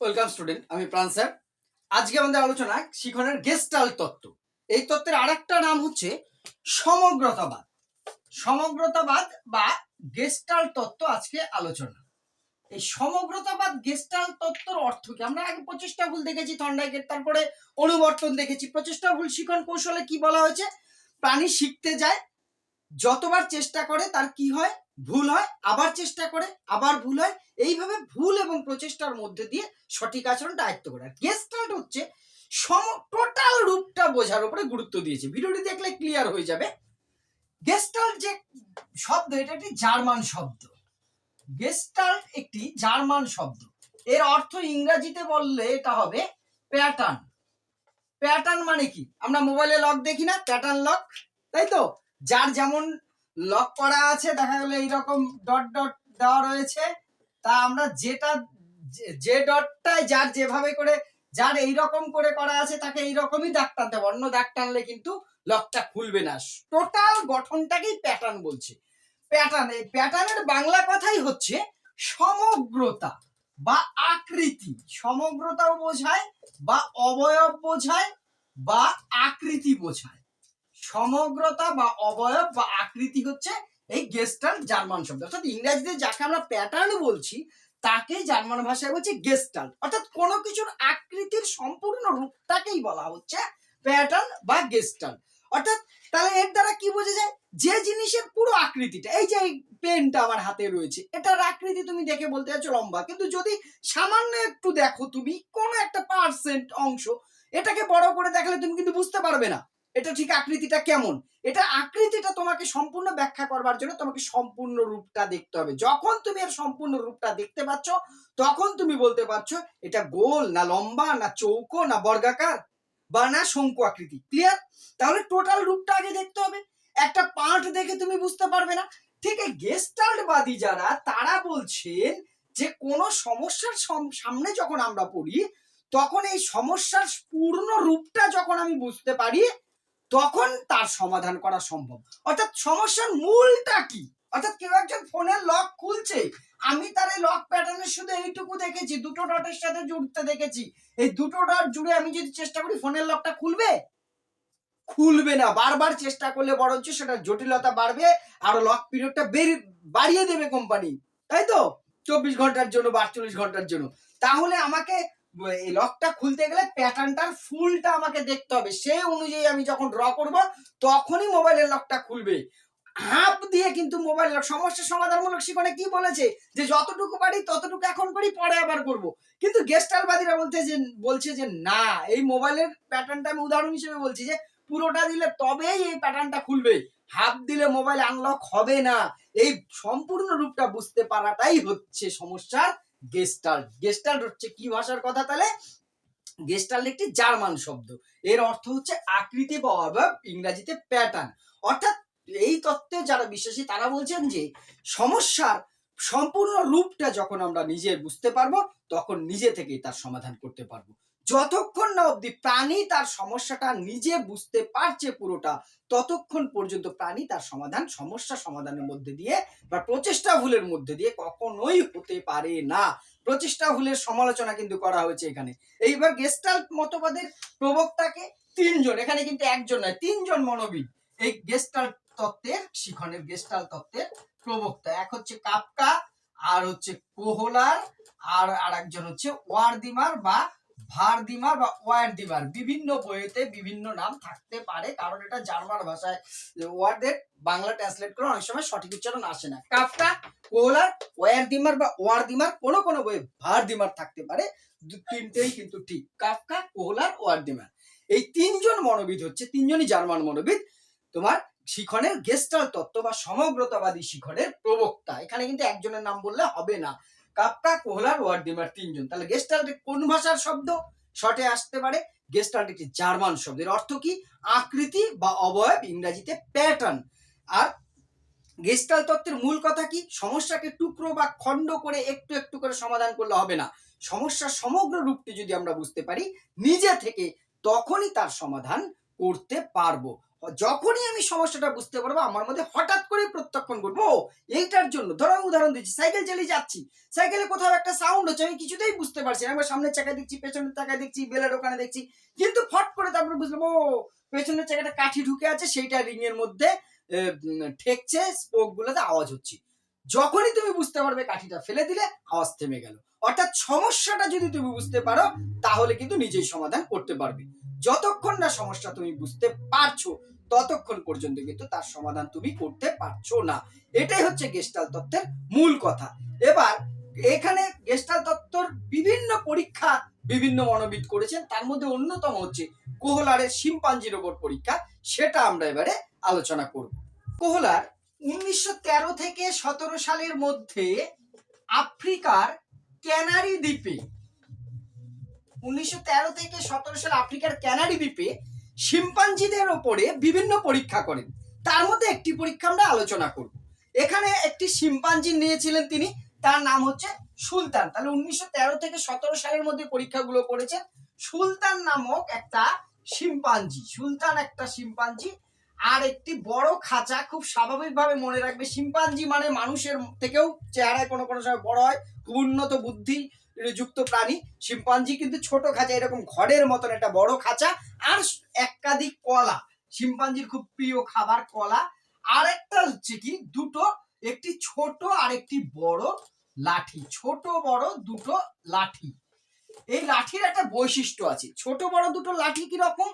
Welcome student আমি প্রাণ sir. আজকে আমাদের আলোচনা শিখনের গেস্টাল তত্ত্ব। এই তত্ত্বের আরেকটা নাম হচ্ছে সমগ্রতাবাদ। সমগ্রতাবাদ বা গেস্টাল তত্ত্ব আজকে আলোচনা। এই সমগ্রতাবাদ গেস্টাল তত্ত্বর অর্থ কি? আমরা আগে প্রচেষ্টা ভুল দেখেছি, থন্ডাইকের তারপরে অনুবর্তন দেখেছি। প্রচেষ্টা ভুল শিখন কৌশলে কি বলা হয়েছে? প্রাণী শিখতে যায়, যতবার চেষ্টা করে তার কি হয়? ভুল হয়, আবার চেষ্টা করে, আবার ভুল হয়, এইভাবে ভুল এবং প্রচেষ্টার মধ্যে দিয়ে সঠিক আচরণটা আয়ত্ত করে। আর গেস্টাল্ট হচ্ছে, সম টোটাল রূপটা বোঝার উপরে গুরুত্ব দিয়েছে। ভিডিওটি দেখলে ক্লিয়ার হয়ে যাবে। গেস্টাল্ট যে শব্দ, এটা একটি জার্মান শব্দ। গেস্টাল্ট একটি জার্মান শব্দ। এর অর্থ ইংরাজিতে বললে এটা হবে প্যাটার্ন প্যাটার্ন মানে কি? আমরা মোবাইলে লক দেখি না প্যাটার্ন লক তাই তো? যার যেমন লক করা আছে, দেখা গেলো এইরকম ডট ডট দেওয়া রয়েছে। তা আমরা যেটা, যে- ডটটায় যার যেভাবে করে, যার এইরকম করে করা আছে, তাকে এইরকমই দাগ টানতে হবে অন্য দাগ টানলে কিন্তু লকটা খুলবে না। টোটাল গঠনটাকেই প্যাটার্ন বলছে। প্যাটার্ন এই প্যাটার্নের বাংলা কথাই হচ্ছে সমগ্রতা বা আকৃতি। সমগ্রতাও বোঝায় বা অবয়ব বোঝায় বা আকৃতি বোঝায়। সমগ্রতা বা অবয়ব বা আকৃতি হচ্ছে এই গেস্টাল জার্মান শব্দ। অর্থাৎ ইংরেজিতে যাকে আমরা প্যাটার্ন বলছি, তাকে জার্মান ভাষায় বলছে গেস্টাল অর্থাৎ কোনো কিছুর আকৃতির সম্পূর্ণ রূপটাকেই বলা হচ্ছে প্যাটার্ন বা গেস্টাল অর্থাৎ তাহলে এর দ্বারা কি বোঝা যায়? যে জিনিসের পুরো আকৃতিটা, এই যে পেনটা আমার হাতে রয়েছে, এটার আকৃতি তুমি দেখে বলতে যাচ্ছ লম্বা, কিন্তু যদি সামান্য একটু দেখো তুমি, কোনো একটা পার্সেন্ট অংশ, এটাকে বড় করে দেখালে তুমি কিন্তু বুঝতে পারবে না। এটা ঠিক আকৃতিটা কেমন? এটা আকৃতিটা তোমাকে সম্পূর্ণ ব্যাখ্যা করবার জন্য তোমাকে সম্পূর্ণ রূপটা দেখতে হবে। যখন তুমি এর সম্পূর্ণ রূপটা দেখতে পাচ্ছ, তখন তুমি বলতে পারছ, এটা গোল না লম্বা না চৌকো না বর্গাকার বা না শঙ্কু আকৃতি। ক্লিয়ার তাহলে টোটাল রূপটা আগে দেখতে হবে। একটা পার্ট দেখে তুমি বুঝতে পারবে না। ঠিক এই গেস্টাল্টবাদী যারা, তারা বলছেন যে কোনো সমস্যার সামনে যখন আমরা পড়ি, তখন এই সমস্যার পূর্ণ রূপটা যখন আমি বুঝতে পারি তখন তার সমাধান করা সম্ভব। অর্থাৎ সমস্যার মূলটা কি? অর্থাৎ কেউ একজন ফোনের লক খুলছে। আমি তার এই লক প্যাটার্নের শুধু এইটুকু দেখেছি, দুটো ডটের সাথে জুড়তে দেখেছি। এই দুটো ডট জুড়ে আমি যদি চেষ্টা করি ফোনের লকটা খুলবে? খুলবে না। বারবার চেষ্টা করলে বরঞ্চ সেটা জটিলতা বাড়বে, আর লক পিরিয়ডটা বাড়িয়ে দেবে কোম্পানি তাই তো? চব্বিশ ঘণ্টার জন্য বা আটচল্লিশ ঘণ্টার জন্য। তাহলে আমাকে এই লকটা খুলতে গেলে প্যাটার্নটার ফুলটা আমাকে দেখতে হবে। সেই অনুযায়ী আমি যখন ড্র করব, তখনই মোবাইলের লকটা খুলবে। হাফ দিয়ে কিন্তু মোবাইল লক সমস্যার সমাধানমূলক শিখনে কি বলেছে? যে যতটুকু পারি ততটুকু এখন করি পরে আবার করব। কিন্তু গেস্টালবাদীরা বলতে যে, বলছে যে, না, এই মোবাইলের প্যাটার্নটা আমি উদাহরণ হিসেবে বলছি যে, পুরোটা দিলে তবেই এই প্যাটার্নটা খুলবে। হাফ দিলে মোবাইল আনলক হবে না। এই সম্পূর্ণ রূপটা বুঝতে পারাটাই হচ্ছে সমস্যার গেস্টাল্ট গেস্টাল্ট হচ্ছে কি ভাষার কথা তাহলে? গেস্টাল্ট একটি জার্মান শব্দ। এর অর্থ হচ্ছে আকৃতি বা অভাব, ইংরাজিতে প্যাটার্ন অর্থাৎ এই তত্ত্বে যারা বিশ্বাসী তারা বলছেন যে, সমস্যার সম্পূর্ণ রূপটা যখন আমরা নিজে বুঝতে পারব, তখন নিজে থেকেই তার সমাধান করতে পারব। যতক্ষণ না অবধি প্রাণী তার সমস্যাটা নিজে বুঝতে পারছে পুরোটা, ততক্ষণ পর্যন্ত প্রাণী তার সমাধান, সমস্যা সমাধানের মধ্যে দিয়ে বা প্রচেষ্টা ভুলের মধ্যে দিয়ে কখনোই হতে পারে না। প্রচেষ্টা ভুলের সমালোচনা কিন্তু করা হয়েছে এখানে। এইবার গেস্টাল মতবাদের প্রবক্তাকে তিনজন, এখানে কিন্তু একজন নয়, তিনজন মনোবিদ। এই গেস্টাল তত্ত্বের, শিখনের গেস্টাল তত্ত্বের প্রবক্তা। এক হচ্ছে কাপকা, আর হচ্ছে কোহলার, আর আর একজন হচ্ছে ওয়ারদিমার বা ভারদিমার বা ওয়ারদিমার বিভিন্ন বইয়েতে বিভিন্ন নাম থাকতে পারে, কারণ এটা জার্মান ভাষায়। ওয়ার্ডের বাংলা ট্রান্সলেট করে অনেক সময় সঠিক উচ্চারণ আসে না। কাপকা ওয়ার ওয়ারদিমার বা ওয়ারদিমার কোনো কোনো বইয়ে ভারদিমার থাকতে পারে তিনটেই কিন্তু ঠিক। কাফকা কোহলার ওয়ারদিমার এই তিনজন মনোবিদ হচ্ছে, তিনজনই জার্মান মনোবিদ। তোমার শিখনের গেস্টাল তত্ত্ব বা সমগ্রতাবাদী শিখনের প্রবক্তা। এখানে কিন্তু একজনের নাম বললে হবে না। কাপ্কা কোহলার ওয়ার্ডিমার তিনজন। তাহলে গেস্টাল্ট কোন ভাষার শব্দ? শর্টে আসতে পারে। গেস্টাল্ট একটি জার্মান শব্দ। এর অর্থ কি? আকৃতি বা অবয়ব, ইংরেজিতে প্যাটার্ন আর গেস্টাল তত্ত্বের মূল কথা কি? সমস্যাকে টুকরো বা খণ্ড করে একটু একটু করে সমাধান করলে হবে না। সমস্যার সমগ্র রূপটি যদি আমরা বুঝতে পারি, নিজে থেকে তখনই তার সমাধান করতে পারব। যখনই আমি সমস্যাটা বুঝতে পারব, আমার মধ্যে হঠাৎ করে প্রত্যক্ষণ করব এইটার জন্য। ধরো উদাহরণ দিচ্ছি, সাইকেল চালিয়ে যাচ্ছি। সাইকেলে কোথাও একটা সাউন্ড হচ্ছে, আমি কিছুতেই বুঝতে পারছি একবার সামনের চাকায় দেখছি, পেছনের চাকায় দেখছি, বেলের ওখানে দেখছি। কিন্তু ফট করে তারপরে বুঝলাম, ও, পেছনের চাকাটা কাঠি ঢুকে আছে, সেইটা রিং এর মধ্যে ঠেকছে স্পোক গুলোতে আওয়াজ হচ্ছে। যখনই তুমি বুঝতে পারবে, কাঠিটা ফেলে দিলে, আওয়াজ থেমে গেল। অর্থাৎ সমস্যাটা যদি তুমি বুঝতে পারো, তাহলে কিন্তু নিজেই সমাধান করতে পারবে। যতক্ষণ না সমস্যা তুমি বুঝতে পারছ, ততক্ষণ পর্যন্ত কিন্তু তার সমাধান তুমি করতে পারছ না। এটাই হচ্ছে গেস্টাল তত্ত্বের মূল কথা। এবার এখানে গেস্টাল তত্ত্বর বিভিন্ন পরীক্ষা বিভিন্ন মনোবিদ করেছেন। তার মধ্যে অন্যতম হচ্ছে কোহলারের শিম্পাঞ্জির ওপর পরীক্ষা। সেটা আমরা এবারে আলোচনা করব। কোহলার উনিশশো তেরো থেকে সতেরো সালের মধ্যে আফ্রিকার ক্যানারি দ্বীপে উনিশশো তেরো থেকে সতেরো সালে আফ্রিকার ক্যানারি দ্বীপে শিম্পাঞ্জিদের ওপরে বিভিন্ন পরীক্ষা করেন। তার মধ্যে একটি পরীক্ষা আমরা আলোচনা করব। এখানে একটি শিম্পাঞ্জি নিয়েছিলেন তিনি, তার নাম হচ্ছে সুলতান। তাহলে উনিশশো তেরো থেকে সতেরো সালের মধ্যে পরীক্ষাগুলো করেছেন। সুলতান নামক একটা শিম্পাঞ্জি, সুলতান একটা শিম্পাঞ্জি, আর একটি বড় খাঁচা খুব স্বাভাবিকভাবে মনে রাখবে। শিম্পাঞ্জি মানে মানুষের থেকেও চেহারায় কোনো কোনো সময় বড় হয়, খুব উন্নত বুদ্ধি যুক্ত প্রাণী। শিম্পাঞ্জি কিন্তু ছোট খাঁচা, এরকম ঘরের মতন একটা বড় খাঁচা। আর একাধিক কলা। শিম্পাঞ্জির খুব প্রিয় খাবার কলা। আর একটা হচ্ছে কি? দুটো, একটি ছোট আর একটি বড় লাঠি। ছোট, বড়, দুটো লাঠি। এই লাঠির একটা বৈশিষ্ট্য আছে। ছোট, বড়, দুটো লাঠি কি রকম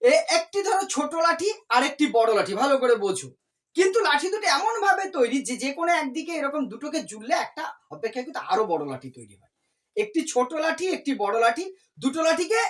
এ, একটি ধরো ছোট লাঠি আর একটি বড় লাঠি। ভালো করে বোঝো। কিন্তু লাঠি দুটো এমন ভাবে তৈরি যে যে কোনো একদিকে এরকম দুটোকে জুড়লে একটা অপেক্ষাকৃত আরও বড় লাঠি তৈরি হয়। একটি ছোট লাঠি, একটি বড় লাঠি, দুটো লাঠিকে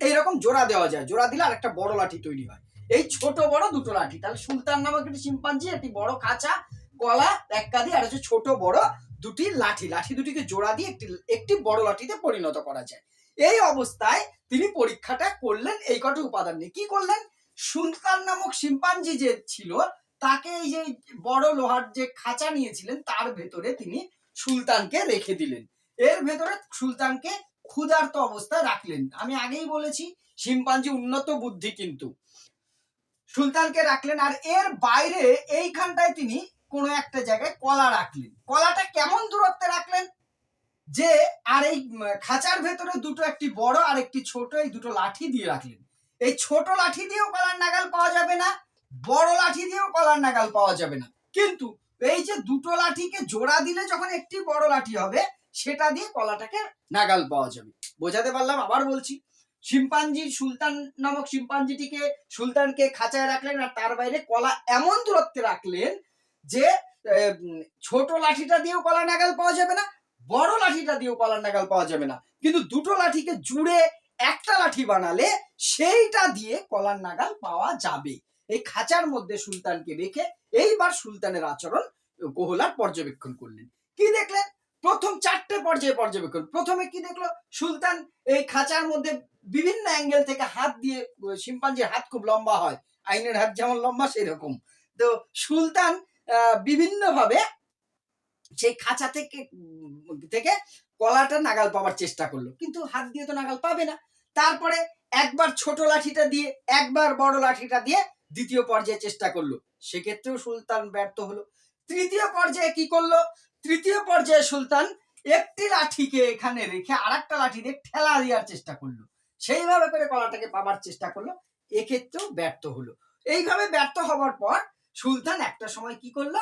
এইরকম জোড়া দেওয়া যায়। জোড়া দিলে আর একটা বড় লাঠি তৈরি হয়। এই ছোট, বড় দুটো লাঠি। তাহলে সুলতান নামক একটি শিম্পাঞ্জি, একটি বড় খাঁচা, কলা এক একাদি আর হচ্ছে ছোট, বড় দুটি লাঠি। লাঠি দুটিকে জোড়া দিয়ে একটি একটি বড় লাঠিতে পরিণত করা যায়। এই অবস্থায় তিনি পরীক্ষাটা করলেন এই কটা উপাদান নিয়ে। কি করলেন? সুলতান নামক শিম্পাঞ্জি যে ছিল, তাকে এই যে বড় লোহার যে খাঁচা নিয়েছিলেন, তার ভেতরে তিনি সুলতানকে রেখে দিলেন। এর ভেতরে সুলতানকে ক্ষুধার্ত অবস্থায় রাখলেন। আমি আগেই বলেছি, শিম্পাঞ্জি উন্নত বুদ্ধি কিন্তু। সুলতানকে রাখলেন আর এর বাইরে এইখানটায় তিনি কোনো একটা জায়গায় কলা রাখলেন। কলাটা কেমন দূরত্বে রাখলেন? যে আর এই খাঁচার ভেতরে দুটো একটি বড় আর একটি ছোট, এই দুটো লাঠি দিয়ে রাখলেন। এই ছোট লাঠি দিয়েও কলার নাগাল পাওয়া যাবে না, বড় লাঠি দিয়েও কলার নাগাল পাওয়া যাবে না। কিন্তু এই যে দুটো লাঠিকে জোড়া দিলে যখন একটি বড় লাঠি হবে সেটা দিয়ে কলাটাকে নাগাল পাওয়া যাবে। বোঝাতে পারলাম, আবার বলছি শিম্পাঞ্জি সুলতান নামক শিম্পাঞ্জিটিকে সুলতানকে খাঁচায় রাখলেন আর তার বাইরে কলা এমন দূরত্বে রাখলেন যে ছোট লাঠিটা দিয়েও কলা নাগাল পাওয়া যাবে না, বড় লাঠিটা দিয়েও কলার নাগাল পাওয়া যাবে না। কিন্তু দুটো লাঠিকে জুড়ে একটা লাঠি বানালে সেইটা দিয়ে কলার নাগাল পাওয়া যাবে। এই খাঁচার মধ্যে সুলতানকে রেখে এইবার সুলতানের আচরণ কোহলার পর্যবেক্ষণ করলেন। কি দেখলেন? প্রথম চারটে পর্যায়ে পর্যবেক্ষণ। প্রথমে কি দেখল? সুলতান এই খাঁচার মধ্যে বিভিন্ন অ্যাঙ্গেল থেকে হাত দিয়ে শিম্পাঞ্জির হাত খুব লম্বা হয়। আইনের হাত যেমন লম্বা, সেরকম। তো সুলতান বিভিন্ন ভাবে সেই খাঁচা থেকে থেকে কলাটা নাগাল পাওয়ার চেষ্টা করল। কিন্তু হাত দিয়ে তো নাগাল পাবে না। তারপরে একবার ছোট লাঠিটা দিয়ে, একবার বড় লাঠিটা দিয়ে দ্বিতীয় পর্যায়ে চেষ্টা করল। সেক্ষেত্রেও সুলতান ব্যর্থ হলো। তৃতীয় পর্যায়ে কি করল? তৃতীয় পর্যায়ে সুলতান একটি লাঠিকে এখানে রেখে আর একটা লাঠি দিয়ে ঠেলা দেওয়ার চেষ্টা করল। সেইভাবে করে কলাটাকে পাবার চেষ্টা করল, এক্ষেত্রেও ব্যর্থ হলো। এইভাবে ব্যর্থ হওয়ার পর সুলতান একটা সময় কি করল?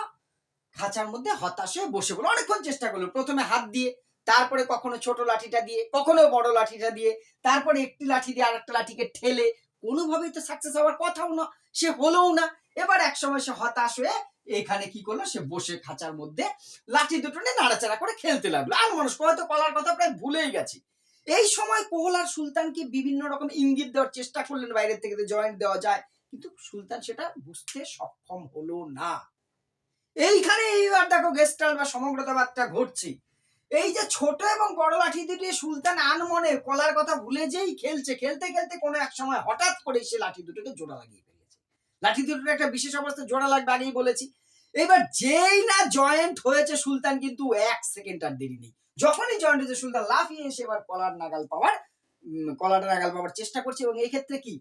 খাঁচার মধ্যে হতাশ হয়ে বসে পড়ল, অনেকক্ষণ চেষ্টা করল, প্রথমে হাত দিয়ে, তারপরে কখনো ছোট লাঠিটা দিয়ে, কখনো বড় লাঠিটা দিয়ে, তারপরে একটি লাঠি দিয়ে আরেকটা লাঠিকে ঠেলে, কোনোভাবেই তো সাকসেস হওয়ার কথাও না, সে হলোও না। এবার এক সময় সে হতাশ হয়ে এখানে কি করল? সে বসে খাঁচার মধ্যে লাঠি দুটো নিয়ে নাড়াচাড়া করে খেলতে লাগল। আর মানুষ হয়তো কলার কথা প্রায় ভুলেই গেছে। এই সময় কোহলার সুলতানকে বিভিন্ন রকম ইঙ্গিত দেওয়ার চেষ্টা করলেন, বাইরের থেকে জয়েন্ট দেওয়া যায়। কিন্তু সুলতান সেটা বুঝতে সক্ষম হলো না। এইখানে এইবার দেখো গেস্টাল বা সমগ্রতাবাদটা ঘটছে। এই যে ছোট এবং বড় লাঠি দুটি সুলতান আনমনে কলার কথা ভুলে যেই খেলছে, খেলতে খেলতে কোনো এক সময় হঠাৎ করে সে লাঠি দুটোকে জোড়া লাগিয়ে ফেলেছে। লাঠি দুটোর একটা বিশেষ অবস্থা জোড়া লাগবে আগেই বলেছি। এবার যেই না জয়েন্ট হয়েছে সুলতান, কিন্তু এক সেকেন্ড আর দেরি নেই। যখনই জয়েন্ট হয়েছে সুলতান, লাফিয়ে এসে এবার কলার নাগাল পাওয়ার কলাটা নাগাল পাওয়ার চেষ্টা করছে এবং এই ক্ষেত্রে কি?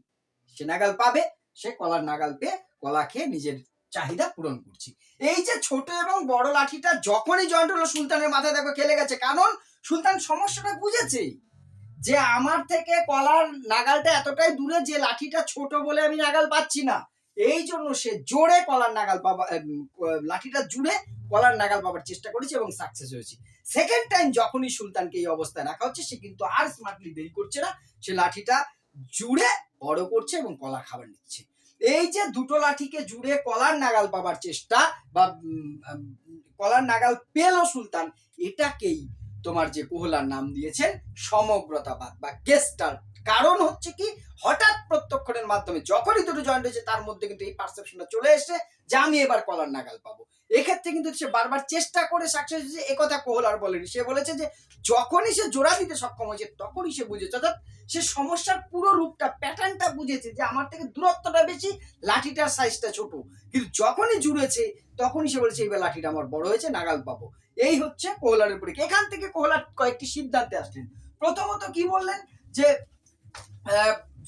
সে নাগাল পাবে, সে কলার নাগাল পেয়ে কলা খেয়ে নিজের চাহিদা পূরণ করছি। এই যে ছোট এবং বড় লাঠিটা যখনই জয়েন্ট হলো সুলতানের মাথায়, দেখো খেলে গেছে। কারণ সুলতান সমস্যাটা বুঝেছে যে আমার থেকে কলার নাগালটা এতটাই দূরে যে লাঠিটা ছোট বলে আমি নাগাল পাচ্ছি না। এই জন্য সে জোরে কলার নাগাল পাবা লাঠিটা জুড়ে কলার নাগাল পাবার চেষ্টা করেছে এবং সাকসেস হয়েছে। সেকেন্ড টাইম যখনই সুলতানকে এই অবস্থায় রাখা হচ্ছে, সে কিন্তু আর স্মার্টলি দেরি করছে না। সে লাঠিটা জুড়ে বড় করছে এবং কলা খাবার নিচ্ছে। এই যে দুটো লাঠিকে জুড়ে কলার নাগাল পাবার চেষ্টা বা কলার নাগাল পেল সুলতান, এটাকেই তোমার যে কোহলার নাম দিয়েছেন সমগ্রতাবাদ বা গেস্টার কারণ হচ্ছে কি, হঠাৎ প্রত্যক্ষণের মাধ্যমে যখনই দুটো জয়েন্ট হয়েছে তার মধ্যে কিন্তু এই পারসেপশনটা চলে এসে যে আমি এবার কলার নাগাল পাবো। এক্ষেত্রে কিন্তু সে বারবার চেষ্টা করে সাকসেস হয়েছে একথা কোহলার বলেনি। সে বলেছে যে, যখনই সে জোড়া দিতে সক্ষম হয়েছে, তখনই সে বুঝেছে। অর্থাৎ সে সমস্যার পুরো রূপটা প্যাটার্নটা বুঝেছে যে আমার থেকে দূরত্বটা বেশি লাঠিটার সাইজটা ছোট। কিন্তু যখনই জুড়েছে, তখনই সে বলেছে এইবার লাঠিটা আমার বড় হয়েছে, নাগাল পাবো। এই হচ্ছে কোহলারের পরীক্ষা এখান থেকে কোহলার কয়েকটি সিদ্ধান্তে আসলেন। প্রথমত কি বললেন? যে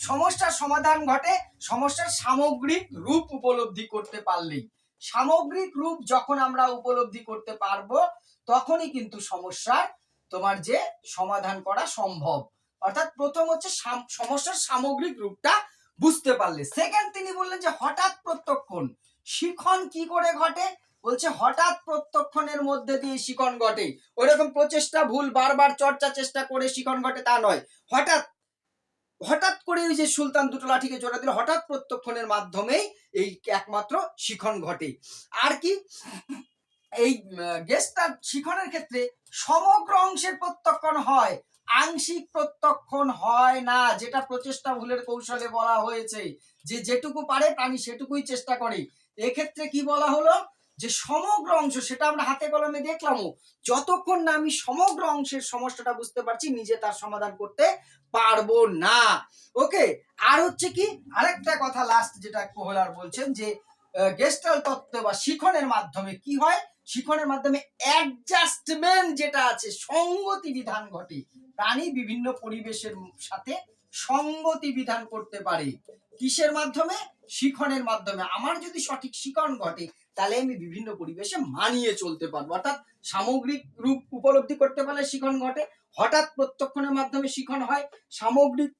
সমস্যার সমাধান ঘটে, সমস্যার সামগ্রিক রূপ উপলব্ধি করতে পারলেই। সামগ্রিক রূপ যখন আমরা উপলব্ধি করতে পারব, তখনই কিন্তু সমস্যার তোমার যে সমাধান করা সম্ভব। অর্থাৎ প্রথম হচ্ছে সমস্যার সামগ্রিক রূপটা বুঝতে পারলে। সেকেন্ড তিনি বললেন যে হঠাৎ প্রত্যক্ষণ। শিখন কি করে ঘটে? বলছে হঠাৎ প্রত্যক্ষণের মধ্যে দিয়ে শিখন ঘটে। ওইরকম প্রচেষ্টা, ভুল, বারবার চর্চা, চেষ্টা করে শিখন ঘটে তা নয়। হঠাৎ হঠাৎ করে ওই যে সুলতান দুটো লাঠিকে জোড়া দিল, হঠাৎ প্রত্যক্ষণের মাধ্যমেই এই একমাত্র শিখন ঘটে। আর কি? এই গেস্টার শিখনের ক্ষেত্রে সমগ্র অংশের প্রত্যক্ষণ হয়, আংশিক প্রত্যক্ষণ হয় না, যেটা প্রচেষ্টা ভুলের কৌশলে বলা হয়েছে। যে যেটুকু পারে প্রাণী সেটুকুই চেষ্টা করে। এক্ষেত্রে কি বলা হলো? যে সমগ্র অংশ, সেটা আমরা হাতে কলমে দেখলামও, যতক্ষণ না আমি সমগ্র অংশের সমস্যাটা বুঝতে পারছি, নিজে তার সমাধান করতে পারব না। ওকে আর হচ্ছে কি, আরেকটা কথা লাস্ট যেটা কোহলার বলছেন যে গেস্টাল তত্ত্ব বা শিখনের মাধ্যমে কি হয়? শিখনের মাধ্যমে অ্যাডজাস্টমেন্ট যেটা আছে, সঙ্গতি বিধান ঘটে। প্রাণী বিভিন্ন পরিবেশের সাথে সঙ্গতি বিধান করতে পারে। কিসের মাধ্যমে? শিখনের মাধ্যমে। আমার যদি সঠিক শিখন ঘটে তাহলে আমি বিভিন্ন পরিবেশে মানিয়ে চলতে পারব। অর্থাৎ সামগ্রিক রূপ উপলব্ধি করতে পারলে শিখন ঘটে। হঠাৎ প্রত্যক্ষণের মাধ্যমে শিখন হয়। সামগ্রিক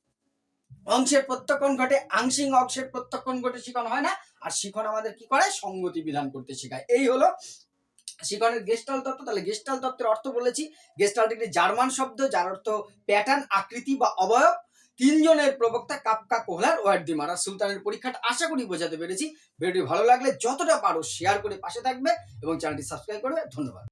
অংশের প্রত্যক্ষণ ঘটে। আংশিক অংশের প্রত্যক্ষণ ঘটে শিখন হয় না। আর শিখন আমাদের কি করে? সঙ্গতি বিধান করতে শেখায়। এই হলো শিখনের গেস্টাল তত্ত্ব। তাহলে গেস্টাল তত্ত্বের অর্থ বলেছি। গেস্টাল একটি জার্মান শব্দ, যার অর্থ প্যাটার্ন আকৃতি বা অবয়ব। তিনজনের প্রবক্তা কাপকা কোহলার ওয়ার্ড দি মারা সুলতানের পরীক্ষাটা আশা করি বোঝাতে পেরেছি। ভিডিওটি ভালো লাগলে যতটা পারো শেয়ার করে পাশে থাকবে এবং চ্যানেলটি সাবস্ক্রাইব করবে। ধন্যবাদ।